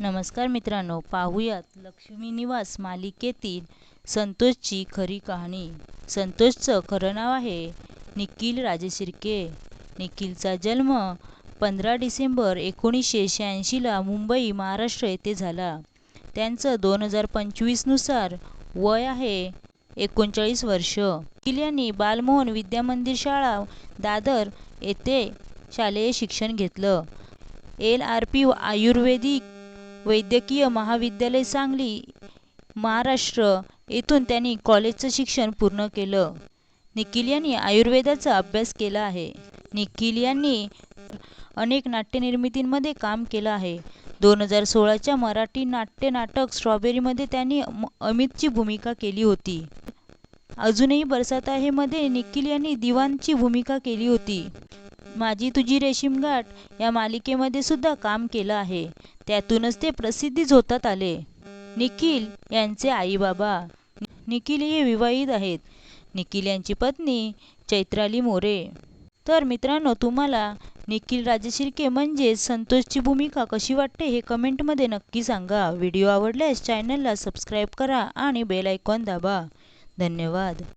नमस्कार मित्रांनो पाहूयात लक्ष्मी निवास मालिकेतील संतोषची खरी कहाणी. संतोषचं खरं नाव आहे निखिल राजशिर्के. निखिलचा जन्म पंधरा डिसेंबर एकोणीसशे शहाऐंशीला मुंबई महाराष्ट्र येथे झाला. त्यांचं दोन हजार पंचवीसनुसार वय आहे एकोणचाळीस वर्ष. निखिल यांनी बालमोहन विद्यामंदिर शाळा दादर येथे शालेय शिक्षण घेतलं. एल आर पी आयुर्वेदिक वैद्यकीय महाविद्यालय सांगली महाराष्ट्र येथून त्यांनी कॉलेजचं शिक्षण पूर्ण केलं. निखिल यांनी आयुर्वेदाचा अभ्यास केला आहे. निखिल यांनी अनेक नाट्यनिर्मितींमध्ये काम केलं आहे. दोन हजार सोळाच्या मराठी नाट्य नाटक स्ट्रॉबेरीमध्ये त्यांनी अमितची भूमिका केली होती. अजूनही बरसात आहे मध्ये निखिल यांनी दिवानची भूमिका केली होती. माझी तुझी रेशीमगाठ या मालिकेमध्ये सुद्धा काम केलं आहे. त्यातूनच ते प्रसिद्धीच होतात आले. निखिल यांचे आई बाबा निखिल हे विवाहित आहेत. निखिल यांची पत्नी चैत्राली मोरे. तर मित्रांनो तुम्हाला निखिल राजशिर्के म्हणजे संतोषची भूमिका कशी वाटते हे कमेंटमध्ये नक्की सांगा. व्हिडिओ आवडल्यास चॅनलला सबस्क्राईब करा आणि बेल आयकॉन दाबा. धन्यवाद.